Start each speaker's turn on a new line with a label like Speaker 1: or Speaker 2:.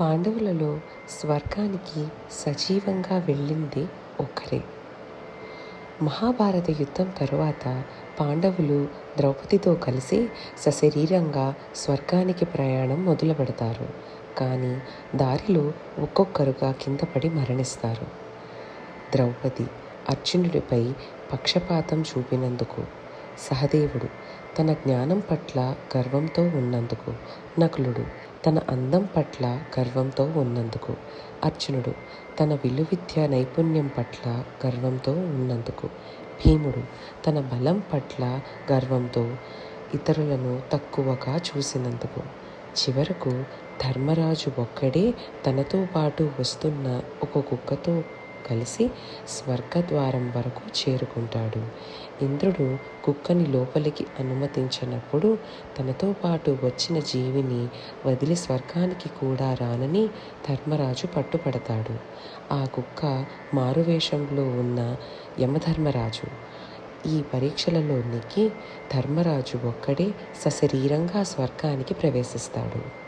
Speaker 1: పాండవులలో స్వర్గానికి సజీవంగా వెళ్ళింది ఒక్కరే మహాభారత యుద్ధం తరువాత పాండవులు ద్రౌపదితో కలిసి సశరీరంగా స్వర్గానికి ప్రయాణం మొదలు పెడతారు కానీ దారిలో ఒక్కొక్కరుగా కింద పడి మరణిస్తారు. ద్రౌపది అర్జునుడిపై పక్షపాతం చూపినందుకు సహదేవుడు తన జ్ఞానం పట్ల గర్వంతో ఉన్నందుకు నకులుడు తన అందం పట్ల గర్వంతో ఉన్నందుకు అర్జునుడు తన విలువిద్య నైపుణ్యం పట్ల గర్వంతో ఉన్నందుకు భీముడు తన బలం పట్ల గర్వంతో ఇతరులను తక్కువగా చూసినందుకు. చివరకు ధర్మరాజు ఒక్కడే తనతో పాటు వస్తున్న ఒక కుక్కతో కలిసి స్వర్గద్వారం వరకు చేరుకుంటాడు. ఇంద్రుడు కుక్కని లోపలికి అనుమతించినప్పుడు తనతో పాటు వచ్చిన జీవిని వదిలి స్వర్గానికి కూడా రానని ధర్మరాజు పట్టుపడతాడు. ఆ కుక్క మారువేషంలో ఉన్న యమధర్మరాజు ఈ పరీక్షలలో నెగ్గి ధర్మరాజు ఒక్కడే సశరీరంగా స్వర్గానికి ప్రవేశిస్తాడు.